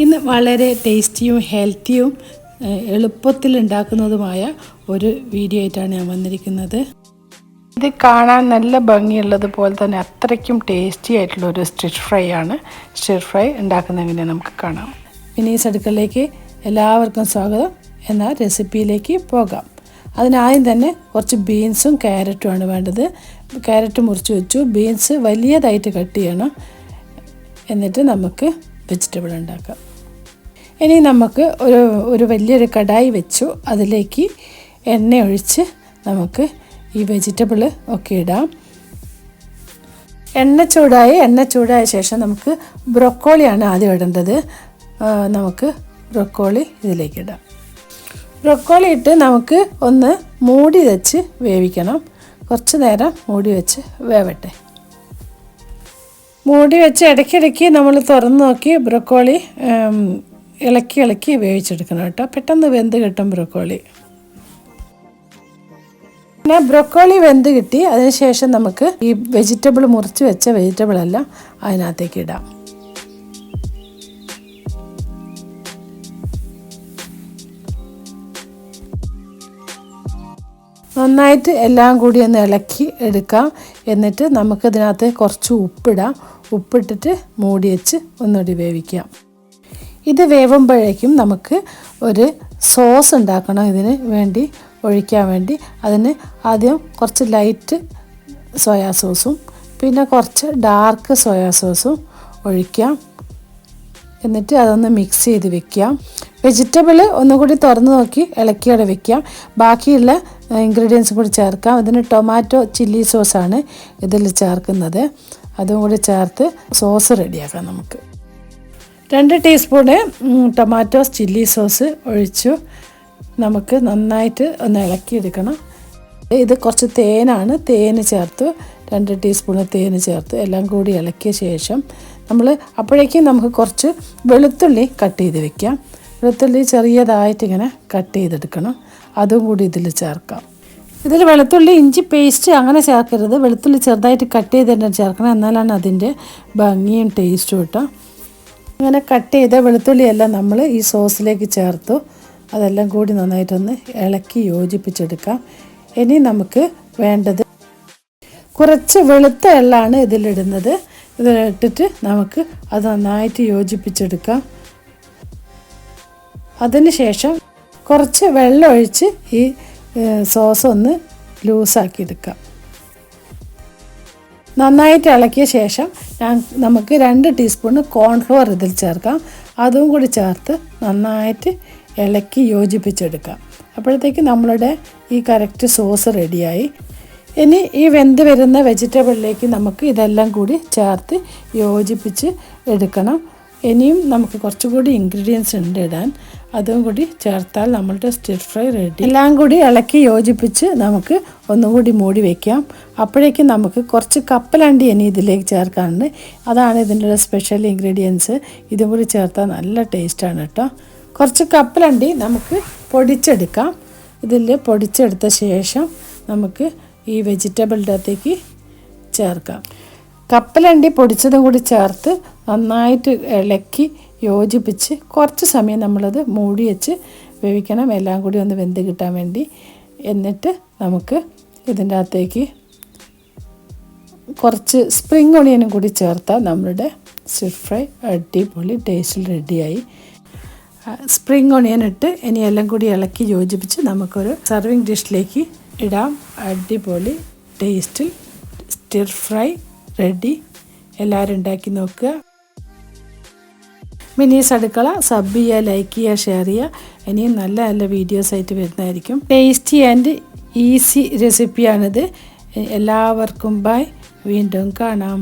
ഇന്ന് വളരെ ടേസ്റ്റിയും ഹെൽത്തിയും എളുപ്പത്തിൽ ഉണ്ടാക്കുന്നതുമായ ഒരു വീഡിയോ ആയിട്ടാണ് ഞാൻ വന്നിരിക്കുന്നത്. ഇത് കാണാൻ നല്ല ഭംഗിയുള്ളത് പോലെ തന്നെ അത്രയ്ക്കും ടേസ്റ്റി ആയിട്ടുള്ള ഒരു സ്റ്റിർ ഫ്രൈ ആണ്. സ്റ്റിർ ഫ്രൈ ഉണ്ടാക്കുന്ന എങ്ങനെ നമുക്ക് കാണാം. വിനീസ് അടുക്കളയിലേക്ക് എല്ലാവർക്കും സ്വാഗതം. എന്നാൽ റെസിപ്പിയിലേക്ക് പോകാം. അതിനാദ്യം തന്നെ കുറച്ച് ബീൻസും ക്യാരറ്റുമാണ് വേണ്ടത്. ക്യാരറ്റ് മുറിച്ച് വെച്ചു. ബീൻസ് വലിയതായിട്ട് കട്ട് ചെയ്യണം. എന്നിട്ട് നമുക്ക് വെജിറ്റബിൾ ഉണ്ടാക്കാം. ഇനി നമുക്ക് ഒരു ഒരു വലിയൊരു കടായി വെച്ചു. അതിലേക്ക് എണ്ണ ഒഴിച്ച് നമുക്ക് ഈ വെജിറ്റബിൾ ഒക്കെ ഇടാം. എണ്ണ ചൂടായി എണ്ണ ചൂടായ ശേഷം നമുക്ക് ബ്രൊക്കോളിയാണ് ആദ്യം ഇടേണ്ടത്. നമുക്ക് ബ്രൊക്കോളി ഇതിലേക്ക് ഇടാം. ബ്രൊക്കോളി ഇട്ട് നമുക്ക് ഒന്ന് മൂടി വെച്ച് വേവിക്കണം. കുറച്ച് നേരം മൂടി വെച്ച് വേവട്ടെ. മൂടി വെച്ച് ഇടയ്ക്കിടയ്ക്ക് നമ്മൾ തുറന്ന് നോക്കി ബ്രൊക്കോളി ഇളക്കി ഇളക്കി വേവിച്ചെടുക്കണം കേട്ടോ. പെട്ടെന്ന് വെന്ത് കിട്ടും ബ്രൊക്കോളി. പിന്നെ ബ്രൊക്കോളി വെന്ത് കിട്ടി. അതിനുശേഷം നമുക്ക് ഈ വെജിറ്റബിൾ മുറിച്ച് വെച്ച വെജിറ്റബിൾ എല്ലാം അതിനകത്തേക്ക് ഇടാം. നന്നായിട്ട് എല്ലാം കൂടി ഒന്ന് ഇളക്കി എടുക്കാം. എന്നിട്ട് നമുക്കിതിനകത്ത് കുറച്ച് ഉപ്പിടാം. ഉപ്പിട്ടിട്ട് മൂടി വെച്ച് ഒന്നുകൂടി വേവിക്കാം. ഇത് വേവുമ്പോഴേക്കും നമുക്ക് ഒരു സോസ് ഉണ്ടാക്കണം ഇതിന് വേണ്ടി ഒഴിക്കാൻ വേണ്ടി. അതിന് ആദ്യം കുറച്ച് ലൈറ്റ് സോയാ സോസും പിന്നെ കുറച്ച് ഡാർക്ക് സോയാ സോസും ഒഴിക്കാം. എന്നിട്ട് അതൊന്ന് മിക്സ് ചെയ്ത് വെക്കാം. വെജിറ്റബിൾ ഒന്നുകൂടി തുറന്ന് നോക്കി ഇളക്കിയോടെ വെക്കാം. ബാക്കിയുള്ള ഇൻഗ്രീഡിയൻസും കൂടി ചേർക്കാം. അതിന് ടൊമാറ്റോ ചില്ലി സോസാണ് ഇതിൽ ചേർക്കുന്നത്. അതും കൂടി ചേർത്ത് സോസ് റെഡിയാക്കാം നമുക്ക്. രണ്ട് teaspoon tomatoes tomato chilli sauce ഒഴിച്ചു. നമുക്ക് നന്നായിട്ട് ഒന്ന് ഇളക്കിയെടുക്കണം. ഇത് കുറച്ച് തേനാണ്. തേന് ചേർത്തു. രണ്ട് ടീസ്പൂണ് തേന് ചേർത്ത്. എല്ലാം കൂടി ഇളക്കിയ ശേഷം നമ്മൾ അപ്പോഴേക്കും നമുക്ക് കുറച്ച് വെളുത്തുള്ളി കട്ട് ചെയ്ത് വെക്കാം. വെളുത്തുള്ളി ചെറിയതായിട്ട് ഇങ്ങനെ കട്ട് ചെയ്തെടുക്കണം. അതും കൂടി ഇതിൽ ചേർക്കാം. ഇതിൽ വെളുത്തുള്ളി ഇഞ്ചി പേസ്റ്റ് അങ്ങനെ ചേർക്കരുത്. വെളുത്തുള്ളി ചെറുതായിട്ട് കട്ട് ചെയ്ത് ചേർക്കണം. എന്നാലാണ് അതിന്റെ ഭംഗിയും ടേസ്റ്റും കേട്ടോ. അങ്ങനെ കട്ട് ചെയ്ത വെളുത്തുള്ളിയെല്ലാം നമ്മൾ ഈ സോസിലേക്ക് ചേർത്തു. അതെല്ലാം കൂടി നന്നായിട്ടൊന്ന് ഇളക്കി യോജിപ്പിച്ചെടുക്കാം. ഇനി നമുക്ക് വേണ്ടത് കുറച്ച് വെളുത്ത എള്ളാണ് ഇതിലിടുന്നത്. ഇതിലിട്ടിട്ട് നമുക്ക് അത് നന്നായിട്ട് യോജിപ്പിച്ചെടുക്കാം. അതിനുശേഷം കുറച്ച് വെള്ളം ഒഴിച്ച് ഈ സോസ് ഒന്ന് ലൂസാക്കി എടുക്കാം നന്നായിട്ട് ഇളക്കിയ ശേഷം നമുക്ക് രണ്ട് ടീസ്പൂണ് കോൺഫ്ലോർ ഇതിൽ ചേർക്കാം. അതും കൂടി ചേർത്ത് നന്നായിട്ട് ഇളക്കി യോജിപ്പിച്ചെടുക്കാം. അപ്പോഴത്തേക്ക് നമ്മളുടെ ഈ കറക്റ്റ് സോസ് റെഡിയായി ഇനി ഈ വെന്ത് വരുന്ന വെജിറ്റബിളിലേക്ക് നമുക്ക് ഇതെല്ലാം കൂടി ചേർത്ത് യോജിപ്പിച്ച് എടുക്കണം. ഇനിയും നമുക്ക് കുറച്ചുകൂടി ഇൻഗ്രീഡിയൻസ് ഉണ്ട് ഇടാൻ. അതും കൂടി ചേർത്താൽ നമ്മളുടെ സ്റ്റിർ ഫ്രൈ റെഡി എല്ലാം കൂടി ഇളക്കി യോജിപ്പിച്ച് നമുക്ക് ഒന്നുകൂടി മൂടി വയ്ക്കാം അപ്പോഴേക്കും നമുക്ക് കുറച്ച് കപ്പലണ്ടി ഇനി ഇതിലേക്ക് ചേർക്കാനുണ്ട്. അതാണ് ഇതിന്റെ ഒരു സ്പെഷ്യൽ ഇൻഗ്രീഡിയൻസ് ഇതും കൂടി ചേർത്താൽ നല്ല ടേസ്റ്റാണ് കേട്ടോ. കുറച്ച് കപ്പലണ്ടി നമുക്ക് പൊടിച്ചെടുക്കാം. ഇതിൽ പൊടിച്ചെടുത്ത ശേഷം നമുക്ക് ഈ വെജിറ്റബിളിന്റെ അകത്തേക്ക് ചേർക്കാം. കപ്പലണ്ടി പൊടിച്ചതും കൂടി ചേർത്ത് നന്നായിട്ട് ഇളക്കി യോജിപ്പിച്ച് കുറച്ച് സമയം നമ്മളത് മൂടി വെച്ച് വേവിക്കണം. എല്ലാം കൂടി ഒന്ന് വെന്ത് കിട്ടാൻ വേണ്ടി. എന്നിട്ട് നമുക്ക് ഇതിന്റെ അകത്തേക്ക് കുറച്ച് സ്പ്രിങ് ഒണിയനും കൂടി ചേർത്താൽ നമ്മളുടെ സ്റ്റിർ ഫ്രൈ അടിപൊളി ടേസ്റ്റിൽ റെഡിയായി സ്പ്രിങ് ഒണിയൻ ഇട്ട് ഇനി എല്ലാം കൂടി ഇളക്കി യോജിപ്പിച്ച് നമുക്കൊരു സർവിങ് ഡിഷിലേക്ക് ഇടാം. അടിപൊളി ടേസ്റ്റിൽ സ്റ്റിർ ഫ്രൈ റെഡി എല്ലാവരും ഉണ്ടാക്കി നോക്കുക. മിനീസ് അടുക്കള സബ് ചെയ്യുക ലൈക്ക് ചെയ്യുക ഷെയർ ചെയ്യുക. ഇനിയും നല്ല നല്ല വീഡിയോസ് ആയിട്ട് വരുന്നതായിരിക്കും. ടേസ്റ്റി ആൻഡ് ഈസി റെസിപ്പിയാണിത് എല്ലാവർക്കും ബൈ വീണ്ടും കാണാം.